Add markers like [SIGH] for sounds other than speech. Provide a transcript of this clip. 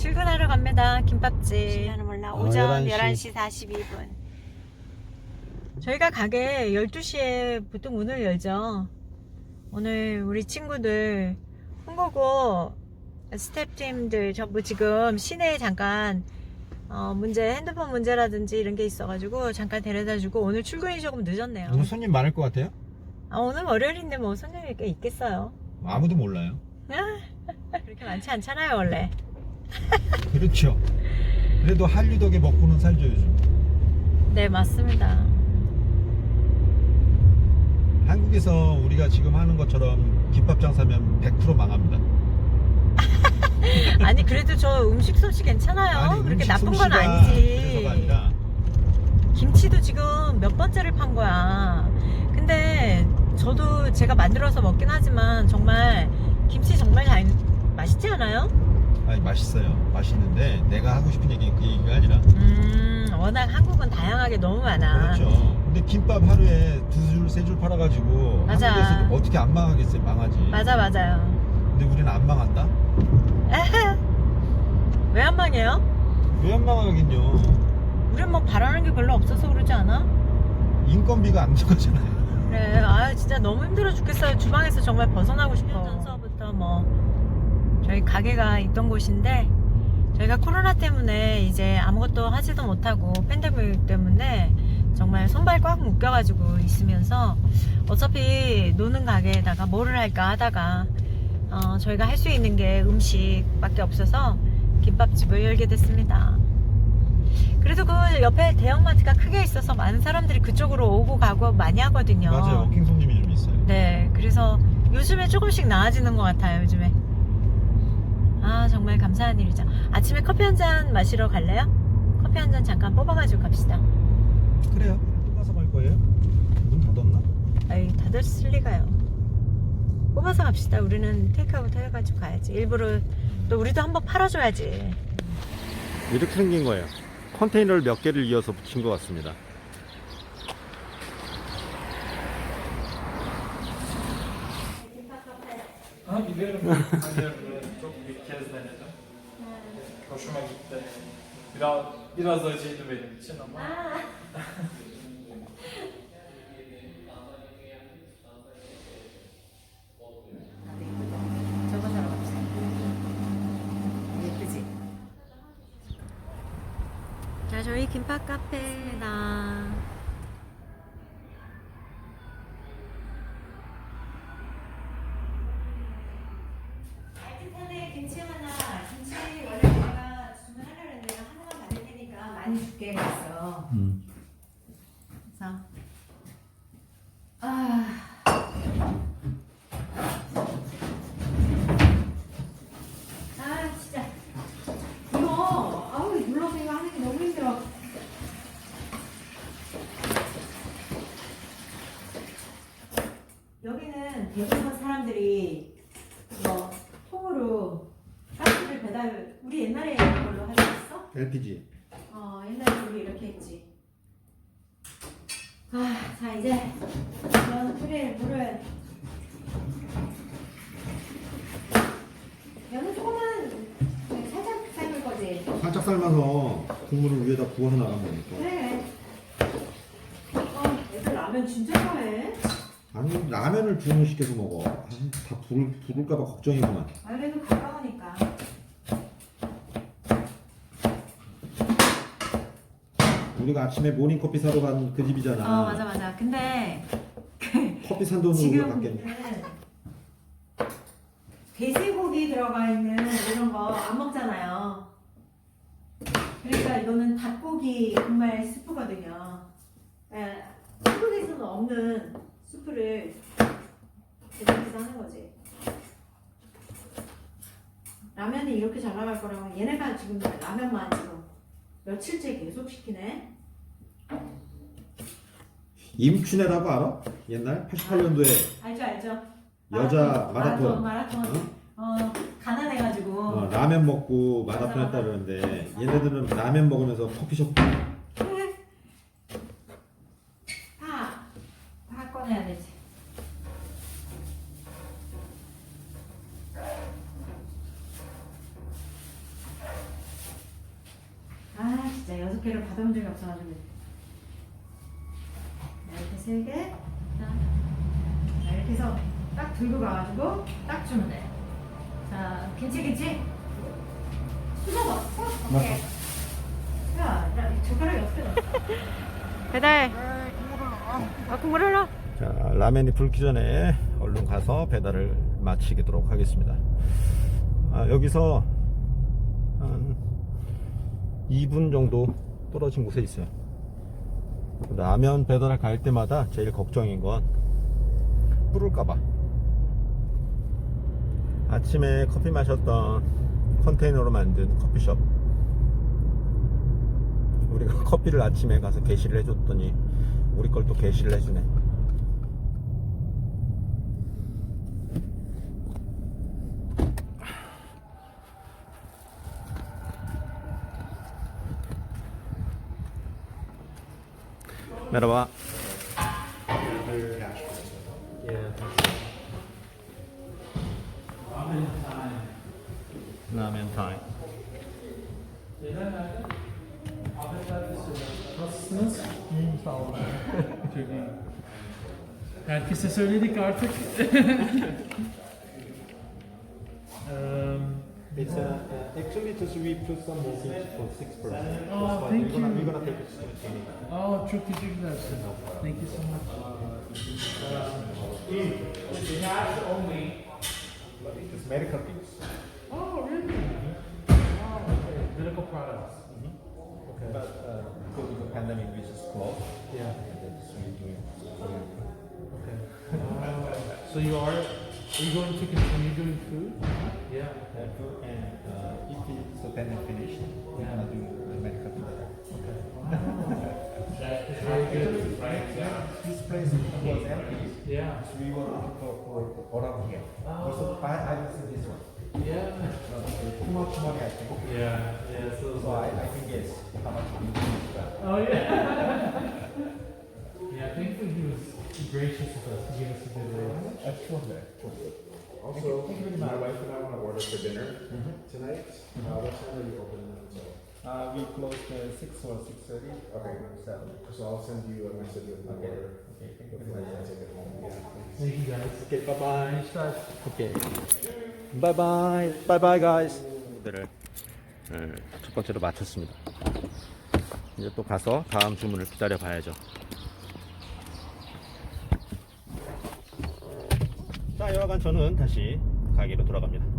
출근하러 갑니다. 김밥집. 시간은 몰라. 어, 오전 11시. 11시 42분. 저희가 가게 12시에 보통 문을 열죠. 오늘 우리 친구들 홍보고 스태프팀들 전부 지금 시내에 잠깐 어, 문제 핸드폰 문제라든지 이런 게 있어가지고 잠깐 데려다주고 오늘 출근이 조금 늦었네요. 오늘 손님 많을 것 같아요? 아, 오늘 월요일인데 뭐 손님이 꽤 있겠어요. 아무도 몰라요. [LAUGHS] 그렇게 많지 않잖아요 원래. 그렇죠. 그래도 한류 덕에 먹고는 살죠 요즘. 네 맞습니다. 한국에서 우리가 지금 하는 것처럼 김밥 장사면 100% 망합니다. [LAUGHS] 아니 그래도 저 음식 솜씨 괜찮아요. 그렇게 음식 나쁜 건 솜씨가 아니지. 그래서가 아니라 김치도 지금 몇 번째를 판 거야. 근데 저도 제가 만들어서 먹긴 하지만 정말 김치 정말 잘 맛있지 않아요? 아니 맛있어요. 맛있는데 내가 하고 싶은 얘기는 그 얘기가 아니라 음 워낙 한국은 다양하게 너무 많아. 그렇죠. 근데 김밥 하루에 두 줄, 세 줄 팔아가지고 맞아. 한국에서 어떻게 안 망하겠어요? 망하지. 맞아 맞아요. 근데 우리는 안 망한다? [LAUGHS] 왜한 방이에요? 왜 안 망하긴요? 우린 뭐 바라는 게 별로 없어서 그러지 않아? 인건비가 안 들어가잖아요. 그래, 아 진짜 너무 힘들어 죽겠어요. 주방에서 정말 벗어나고 싶어. 전서부터 뭐 저희 가게가 있던 곳인데 저희가 코로나 때문에 이제 아무것도 하지도 못하고 팬데믹 때문에 정말 손발 꽉 묶여가지고 있으면서 어차피 노는 가게에다가 뭐를 할까 하다가 어, 저희가 할 수 있는 게 음식밖에 없어서 김밥집을 열게 됐습니다. 그래도 그 옆에 대형마트가 크게 있어서 많은 사람들이 그쪽으로 오고 가고 많이 하거든요. 맞아요. 워킹 손님이 좀 있어요. 네, 그래서 요즘에 조금씩 나아지는 것 같아요, 요즘에. 아, 정말 감사한 일이죠. 아침에 커피 한 잔 마시러 갈래요? 커피 한 잔 잠깐 뽑아가지고 갑시다. 그래요. 뽑아서 갈 거예요? 문 닫았나? 아이, 닫았을 리가요. 뽑아서 갑시다. 우리는 테이크아웃 해가지고 가야지. 일부러 또 우리도 한번 팔아줘야지. 이렇게 생긴 거예요. 컨테이너를 몇 개를 이어서 붙인 것 같습니다. Hoşuma gitti. Biraz biraz acıydı benim için ama. 저거 사러 갑시다. 예쁘지? 자, 저희 김밥. 알뜰 많이 줄게 그랬어. 음. 그래서 아. 아 진짜 이거 아우 눌러서 이거 하는 게 너무 힘들어. 여기는 대부분 사람들이 이거 통으로 가스를 배달 우리 옛날에 이걸로 하지 않았어? LPG. 이렇게 했지. 아, 자 이제 면 끓일 물을 면은 그냥 살짝 삶을 거지. 살짝 삶아서 국물을 위에다 부어서 나가면 되니까. 그래. 어, 애들 라면 진짜 좋아해. 아니 라면을 주문시켜서 먹어. 아, 다 부를 부를까봐 걱정이구만. 아, 그래도 가까우니까. 우리가 아침에 모닝 커피 사러 간 그 집이잖아. 어 맞아 맞아. 근데 커피 산 돈으로 지금 갔겠네. 돼지고기 들어가 있는 이런 거 안 먹잖아요. 그러니까 이거는 닭고기 정말 스프거든요. 예, 한국에서는 없는 스프를 제작해서 하는 거지. 라면이 이렇게 잘 나갈 거라고 얘네가 지금 라면만 지금 며칠째 계속 시키네. 임춘애라고 알아? 옛날 88년도에 알죠 알죠. 여자 마라톤. 마라톤. 어? 어 가난해가지고. 어, 라면 먹고 마라톤 했다 맞아. 그러는데 얘네들은 라면 먹으면서 커피숍 다, 다 꺼내야 되지. 아 진짜 여섯 개를 받아본 적이 없어가지고 자, 이렇게 세 개. 자, 이렇게 해서 딱 들고 가가지고 딱 주면 돼. 자, 김치 김치. 수저가 오케이. 야, 야, 이 젓가락이 어떻게 나? [LAUGHS] 배달. 아, 국물 흘러. 자, 라면이 불기 전에 얼른 가서 배달을 마치도록 하겠습니다. 아, 여기서 한 2분 정도 떨어진 곳에 있어요. 라면 배달을 갈 때마다 제일 걱정인 건 불을까봐. 아침에 커피 마셨던 컨테이너로 만든 커피숍. 우리가 [LAUGHS] 커피를 아침에 가서 게시를 해줬더니 우리 걸 또 게시를 해주네. Merhaba. Ramen time. Nasılsınız? İyiyim sağ olun. Çok iyi. Herkese söyledik artık. [LAUGHS] uh, actually just we put some message for six. Oh, thank you. We're gonna take it to the oh, çok teşekkürler. Thank you so much. It's medical things. Oh, really? Oh, okay. Medical products. Okay. But uh, because of the pandemic, we just closed. Yeah. And then just we doing. Okay. [LAUGHS] Oh, so you are, are you going to continue doing food? Yeah. Uh, food and uh, if it's the pandemic finished, we're Yeah. gonna do the medical thing. Okay. [LAUGHS] That's very good. Right. Yeah. This place was empty. Yeah. So we were looking for, for around here. Oh. So I, I didn't see this one. Yeah. Uh, too much money, I think. Yeah. Yeah. So, So I, I can guess how much we need Oh yeah. yeah, [LAUGHS] 200. Also, Thank you very my much. wife and I want to order for dinner tonight. Uh, what time are you opening until? Uh, we close uh, 6 or 6.30. Okay. Or 7. So I'll send you a message with my Okay. order Okay, thank you very before much. I take it home. Yeah. thanks. Thank you guys. 오케이 바이바이 Nice start. 오케이 바이바이 바이바이 가이즈 오늘을 첫 번째로 마쳤습니다 이제 또 가서 다음 주문을 기다려 봐야죠 자, 여하간 저는 다시 가게로 돌아갑니다.